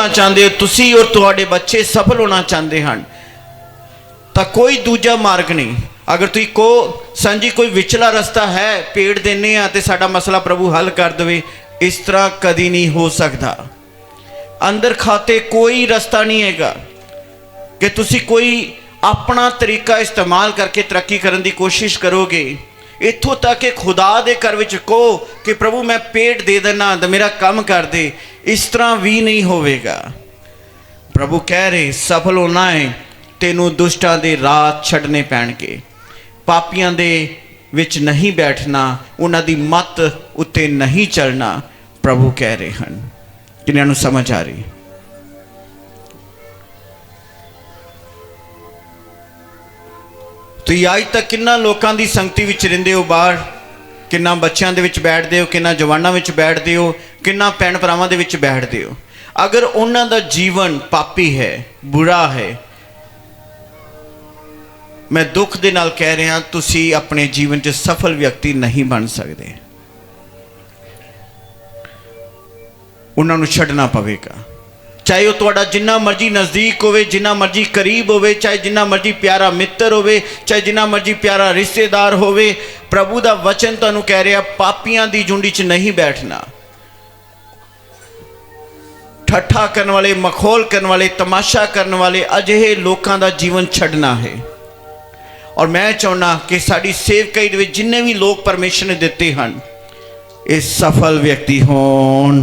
ਹੋਣਾ ਚਾਹੁੰਦੇ ਹੋ, ਤੁਸੀਂ ਔਰ ਤੁਹਾਡੇ ਬੱਚੇ ਸਫਲ ਹੋਣਾ ਚਾਹੁੰਦੇ ਹਨ, ਤਾਂ ਕੋਈ ਦੂਜਾ ਮਾਰਗ ਨਹੀਂ। ਅਗਰ ਤੁਸੀਂ ਕੋ ਸਾਂਝੀ ਕੋਈ ਵਿਚਲਾ ਰਸਤਾ ਹੈ, ਪੇੜ ਦੇਣੇ ਆ ਤੇ ਸਾਡਾ ਮਸਲਾ ਪ੍ਰਭੂ ਹੱਲ ਕਰ ਦੇਵੇ, ਇਸ ਤਰ੍ਹਾਂ ਕਦੀ ਨਹੀਂ ਹੋ ਸਕਦਾ। ਅੰਦਰ ਖਾਤੇ ਕੋਈ ਰਸਤਾ ਨਹੀਂ ਹੈਗਾ ਕਿ ਤੁਸੀਂ ਕੋਈ ਆਪਣਾ ਤਰੀਕਾ ਇਸਤੇਮਾਲ ਕਰਕੇ ਤਰੱਕੀ ਕਰਨ ਦੀ ਕੋਸ਼ਿਸ਼ ਕਰੋਗੇ। ਇੱਥੋਂ ਤੱਕ ਕਿ ਖੁਦਾ ਦੇ ਘਰ ਵਿੱਚ ਕਹੋ ਕਿ ਪ੍ਰਭੂ ਮੈਂ ਪੇਟ ਦੇ ਦੇਣਾ ਤੇ ਮੇਰਾ ਕੰਮ ਕਰ ਦੇ ਇਸ ਤਰ੍ਹਾਂ ਵੀ ਨਹੀਂ ਹੋਵੇਗਾ। ਪ੍ਰਭੂ ਕਹਿ ਰਹੇ, ਸਫਲ ਹੋਣਾ ਹੈ ਤੈਨੂੰ ਦੁਸ਼ਟਾਂ ਦੇ ਰਾਹ ਛੱਡਨੇ ਪੈਣਗੇ। ਪਾਪੀਆਂ ਦੇ ਵਿੱਚ ਨਹੀਂ ਬੈਠਣਾ, ਉਹਨਾਂ ਦੀ ਮੱਤ ਉੱਤੇ ਨਹੀਂ ਚੱਲਣਾ, ਪ੍ਰਭੂ ਕਹਿ ਰਹੇ ਹਨ। ਕਿੰਨਿਆਂ ਨੂੰ ਸਮਝ ਆ ਰਹੀ? ਤੁਸੀਂ ਅੱਜ ਤੱਕ ਕਿੰਨਾ ਲੋਕਾਂ ਦੀ ਸੰਗਤੀ ਵਿੱਚ ਰਹਿੰਦੇ ਹੋ ਬਾਹਰ? ਕਿੰਨਾ ਬੱਚਿਆਂ ਦੇ ਵਿੱਚ ਬੈਠਦੇ ਹੋ, ਕਿੰਨਾ ਜਵਾਨਾਂ ਵਿੱਚ ਬੈਠਦੇ ਹੋ, ਕਿੰਨਾ ਭੈਣ ਭਰਾਵਾਂ ਦੇ ਵਿੱਚ ਬੈਠਦੇ ਹੋ? ਅਗਰ ਉਹਨਾਂ ਦਾ ਜੀਵਨ ਪਾਪੀ ਹੈ, ਬੁਰਾ ਹੈ, ਮੈਂ ਦੁੱਖ ਦੇ ਨਾਲ ਕਹਿ ਰਿਹਾ, ਤੁਸੀਂ ਆਪਣੇ ਜੀਵਨ 'ਚ ਸਫਲ ਵਿਅਕਤੀ ਨਹੀਂ ਬਣ ਸਕਦੇ। ਉਹਨਾਂ ਨੂੰ ਛੱਡਣਾ ਪਵੇਗਾ। ਚਾਹੇ ਉਹ ਤੁਹਾਡਾ ਜਿੰਨਾ ਮਰਜ਼ੀ ਨਜ਼ਦੀਕ ਹੋਵੇ, ਜਿੰਨਾ ਮਰਜ਼ੀ ਕਰੀਬ ਹੋਵੇ, ਚਾਹੇ ਜਿੰਨਾ ਮਰਜ਼ੀ ਪਿਆਰਾ ਮਿੱਤਰ ਹੋਵੇ, ਚਾਹੇ ਜਿੰਨਾ ਮਰਜ਼ੀ ਪਿਆਰਾ ਰਿਸ਼ਤੇਦਾਰ ਹੋਵੇ, ਪ੍ਰਭੂ ਦਾ ਵਚਨ ਤੁਹਾਨੂੰ ਕਹਿ ਰਿਹਾ, ਪਾਪੀਆਂ ਦੀ ਜੁੰਡੀ 'ਚ ਨਹੀਂ ਬੈਠਣਾ। ਠੱਠਾ ਕਰਨ ਵਾਲੇ, ਮਖੌਲ ਕਰਨ ਵਾਲੇ, ਤਮਾਸ਼ਾ ਕਰਨ ਵਾਲੇ ਅਜਿਹੇ ਲੋਕਾਂ ਦਾ ਜੀਵਨ ਛੱਡਣਾ ਹੈ। ਔਰ ਮੈਂ ਚਾਹੁੰਦਾ ਕਿ ਸਾਡੀ ਸੇਵਕਾਈ ਦੇ ਵਿੱਚ ਜਿੰਨੇ ਵੀ ਲੋਕ ਪਰਮੇਸ਼ਰ ਨੇ ਦਿੱਤੇ ਹਨ, ਇਹ ਸਫਲ ਵਿਅਕਤੀ ਹੋਣ।